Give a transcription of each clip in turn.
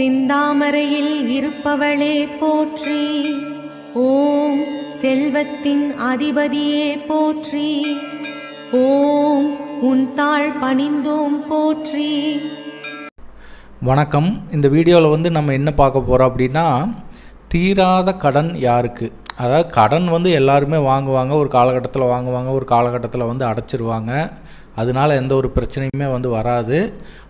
சிந்தாமரையில் இருப்பவளே போற்றி. ஓம் செல்வத்தின் அதிபதியே போற்றி. ஓம் உன் தாழ் பணிந்தோம் போற்றி. வணக்கம். இந்த வீடியோவில் வந்து நம்ம என்ன பார்க்க போகிறோம் அப்படின்னா தீராத கடன் யாருக்கு? அதாவது கடன் வந்து எல்லாருமே வாங்குவாங்க ஒரு காலகட்டத்தில் வாங்குவாங்க ஒரு காலகட்டத்தில் வந்து அடைச்சிருவாங்க. அதனால எந்த ஒரு பிரச்சனையுமே வந்து வராது.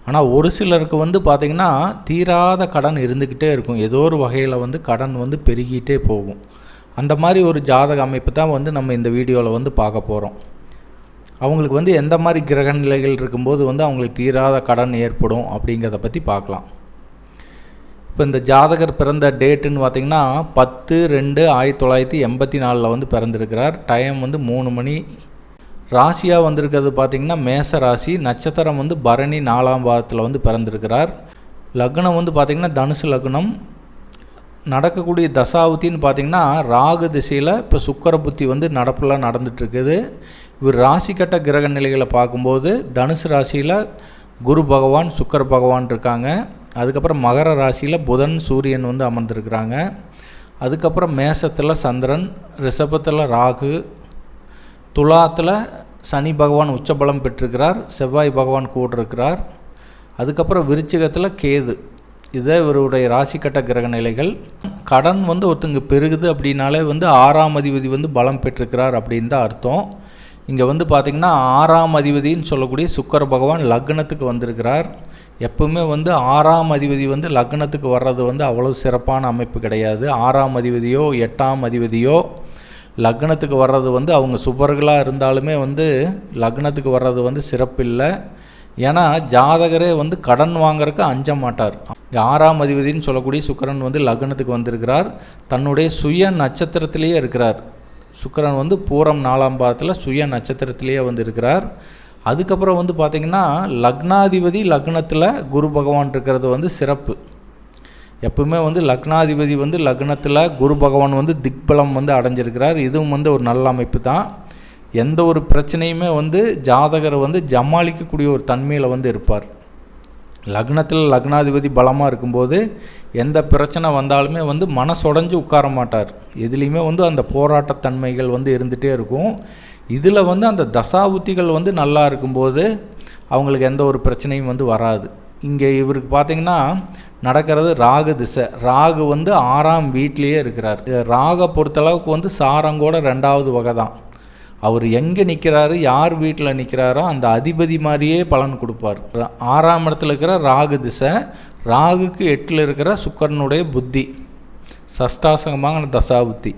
ஆனால் ஒரு சிலருக்கு வந்து பார்த்திங்கன்னா தீராத கடன் இருந்துக்கிட்டே இருக்கும். ஏதோ ஒரு வகையில் வந்து கடன் வந்து பெருகிட்டே போகும். அந்த மாதிரி ஒரு ஜாதக அமைப்பு தான் வந்து நம்ம இந்த வீடியோவில் வந்து பார்க்க போகிறோம் அவங்களுக்கு வந்து எந்த மாதிரி கிரக நிலைகள் இருக்கும்போது வந்து அவங்களுக்கு தீராத கடன் ஏற்படும் அப்படிங்கிறத பற்றி பார்க்கலாம். இப்போ இந்த ஜாதகர் பிறந்த டேட்டுன்னு பார்த்தீங்கன்னா பத்து ரெண்டு ஆயிரத்தி தொள்ளாயிரத்தி எண்பத்தி நாலில் வந்து பிறந்திருக்கிறார். டைம் வந்து மூணு மணி ராசியாக வந்திருக்கிறது பார்த்திங்கன்னா மேச ராசி. நட்சத்திரம் வந்து பரணி நாலாம் பாதத்தில் வந்து பிறந்திருக்கிறார். லக்னம் வந்து பார்த்திங்கன்னா தனுசு லக்னம். நடக்கக்கூடிய தசாவதின்னு பார்த்திங்கன்னா ராகு திசையில் இப்போ சுக்கர புத்தி வந்து நடப்பெல்லாம் நடந்துட்டுருக்குது. இவர் ராசி கட்ட கிரக நிலைகளை பார்க்கும்போது தனுசு ராசியில் குரு பகவான் சுக்கர பகவான் இருக்காங்க. அதுக்கப்புறம் மகர ராசியில் புதன் சூரியன் வந்து அமர்ந்திருக்கிறாங்க. அதுக்கப்புறம் மேசத்தில் சந்திரன் ரிஷபத்தில் ராகு துலாத்தில் சனி பகவான் உச்சபலம் பெற்றிருக்கிறார் செவ்வாய் பகவான் கூட இருக்கிறார் அதுக்கப்புறம் விருச்சிகத்தில் கேது. இதே இவருடைய ராசிக்கட்ட கிரக நிலைகள். கடன் வந்து ஒருத்தங்க பெருகுது அப்படின்னாலே வந்து ஆறாம் அதிபதி வந்து பலம் பெற்றிருக்கிறார் அப்படின்னு தான் அர்த்தம். இங்கே வந்து பார்த்திங்கன்னா ஆறாம் அதிபதின்னு சொல்லக்கூடிய சுக்கர பகவான் லக்னத்துக்கு வந்திருக்கிறார். எப்பவுமே வந்து ஆறாம் அதிபதி வந்து லக்னத்துக்கு வர்றது வந்து அவ்வளோ சிறப்பான அமைப்பு கிடையாது. ஆறாம் அதிபதியோ எட்டாம் அதிபதியோ லக்னத்துக்கு வர்றது வந்து அவங்க சுபர்களாக இருந்தாலுமே வந்து லக்னத்துக்கு வர்றது வந்து சிறப்பில்லை. ஏன்னா ஜாதகரே வந்து கடன் வாங்குறதுக்கு அஞ்ச மாட்டார். ஆறாம் அதிபதினு சொல்லக்கூடிய சுக்கரன் வந்து லக்னத்துக்கு வந்திருக்கிறார். தன்னுடைய சுய நட்சத்திரத்திலேயே இருக்கிறார். சுக்கரன் வந்து பூரம் நாலாம் பாதத்தில் சுய நட்சத்திரத்திலேயே வந்து இருக்கிறார். அதுக்கப்புறம் வந்து பார்த்திங்கன்னா லக்னாதிபதி லக்னத்தில் குரு பகவான் இருக்கிறது வந்து சிறப்பு. எப்பவுமே வந்து லக்னாதிபதி வந்து லக்னத்தில் குரு பகவான் வந்து திக்பலம் வந்து அடைஞ்சிருக்கிறார். இதுவும் வந்து ஒரு நல்ல அமைப்பு தான் எந்த ஒரு பிரச்சனையுமே வந்து ஜாதகர் வந்து ஜமாளிக்கக்கூடிய ஒரு தன்மையில் வந்து இருப்பார். லக்னத்தில் லக்னாதிபதி பலமாக இருக்கும்போது எந்த பிரச்சனை வந்தாலுமே வந்து மனசுடைஞ்சு உட்கார மாட்டார். எதுலேயுமே வந்து அந்த போராட்டத்தன்மைகள் வந்து இருந்துகிட்டே இருக்கும். இதில் வந்து அந்த தசாபுத்திகள் வந்து நல்லா இருக்கும்போது அவங்களுக்கு எந்த ஒரு பிரச்சனையும் வந்து வராது. இங்கே இவருக்கு பார்த்திங்கன்னா நடக்கிறது ராகு திசை. ராகு வந்து ஆறாம் வீட்லேயே இருக்கிறார். ராகை பொறுத்தளவுக்கு வந்து சாரங்கோட ரெண்டாவது வகை தான். அவர் எங்கே நிற்கிறாரு யார் வீட்டில் நிற்கிறாரோ அந்த அதிபதி மாதிரியே பலன் கொடுப்பார். ஆறாம் இடத்துல இருக்கிற ராகு திசை ராகுக்கு எட்டில் இருக்கிற சுக்கரனுடைய புத்தி. சஷ்டாசகமான தசாபுத்தி.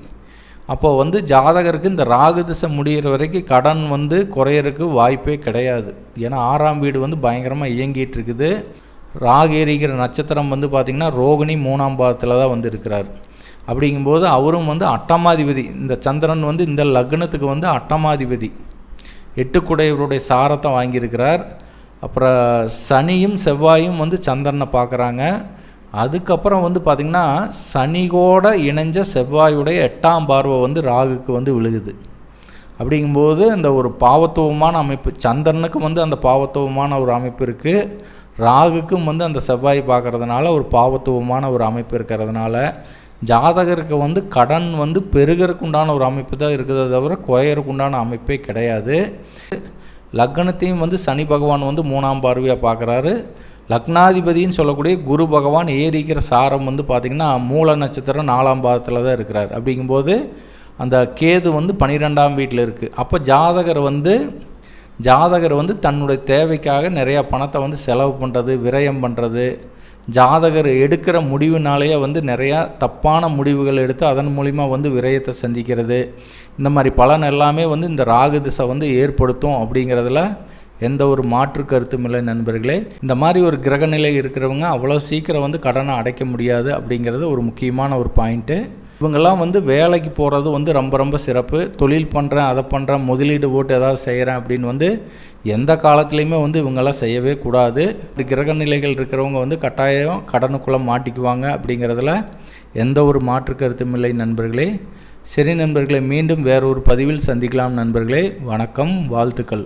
அப்போது வந்து ஜாதகருக்கு இந்த ராகு திசை முடிகிற வரைக்கும் கடன் வந்து குறையறதுக்கு வாய்ப்பே கிடையாது. ஏன்னா ஆறாம் வீடு வந்து பயங்கரமாக இயங்கிட்டு இருக்குது. ராகு எரிக்கிற நட்சத்திரம் வந்து பார்த்திங்கன்னா ரோகிணி மூணாம் பாதத்தில் தான் வந்து இருக்கிறார் அப்படிங்கும்போது அவரும் வந்து அட்டமாதிபதி. இந்த சந்திரன் வந்து இந்த லக்னத்துக்கு வந்து அட்டமாதிபதி. எட்டுக்குடையவருடைய சாரத்தை வாங்கியிருக்கிறார். அப்புறம் சனியும் செவ்வாயும் வந்து சந்திரனை பார்க்குறாங்க. அதுக்கப்புறம் வந்து பார்த்திங்கன்னா சனிகோட இணைஞ்ச செவ்வாயுடைய எட்டாம் பார்வை வந்து ராகுக்கு வந்து விழுகுது. அப்படிங்கும்போது இந்த ஒரு பாவத்துவமான அமைப்பு சந்திரனுக்கு வந்து அந்த பாவத்துவமான ஒரு அமைப்பு இருக்குது ராகுக்கும் வந்து அந்த செவ்வாய் பார்க்குறதுனால ஒரு பாவத்துவமான ஒரு அமைப்பு இருக்கிறதுனால ஜாதகருக்கு வந்து கடன் வந்து பெருகிறதுக்கு உண்டான ஒரு அமைப்பு தான் இருக்குதே தவிர குறையறதுக்கு உண்டான அமைப்பே கிடையாது. லக்னத்தையும் வந்து சனி பகவான் வந்து மூணாம் பார்வையாக பார்க்குறாரு. லக்னாதிபதின்னு சொல்லக்கூடிய குரு பகவான் ஏறிக்கிற சாரம் வந்து பார்த்திங்கன்னா மூல நட்சத்திரம் நாலாம் பாதத்தில் தான் இருக்கிறார். அப்படிங்கும்போது அந்த கேது வந்து பன்னிரெண்டாம் வீட்டில் இருக்குது அப்போ ஜாதகர் வந்து ஜாதகர் வந்து தன்னுடைய தேவைக்காக நிறையா பணத்தை வந்து செலவு பண்ணுறது விரயம் பண்ணுறது ஜாதகர் எடுக்கிற முடிவுனாலேயே வந்து நிறையா தப்பான முடிவுகள் எடுத்து அதன் மூலிமா வந்து விரயத்தை சந்திக்கிறது. இந்த மாதிரி பலன் எல்லாமே வந்து இந்த ராகு திசை வந்து ஏற்படுத்தும் அப்படிங்கிறதுல எந்த ஒரு மாற்று கருத்தும் இல்லை நண்பர்களே. இந்த மாதிரி ஒரு கிரகநிலை இருக்கிறவங்க அவ்வளோ சீக்கிரம் வந்து கடனை அடைக்க முடியாது அப்படிங்கிறது ஒரு முக்கியமான ஒரு பாயிண்ட்டு. இவங்கெல்லாம் வந்து வேலைக்கு போகிறது வந்து ரொம்ப ரொம்ப சிறப்பு. தொழில் பண்ணுறேன் அதை பண்ணுறேன் முதலீடு போட்டு ஏதாவது செய்கிறேன் அப்படின்னு வந்து எந்த காலத்துலேயுமே வந்து இவங்கெல்லாம் செய்யவே கூடாது. இப்படி கிரக நிலைகள் இருக்கிறவங்க வந்து கட்டாயம் கடனுக்குள்ளே மாட்டிக்குவாங்க அப்படிங்கிறதுல எந்த ஒரு மாற்று கருத்தும் இல்லை நண்பர்களே. சரி நண்பர்களே மீண்டும் வேறொரு பதிவில் சந்திக்கலாம் நண்பர்களே. வணக்கம் வாழ்த்துக்கள்.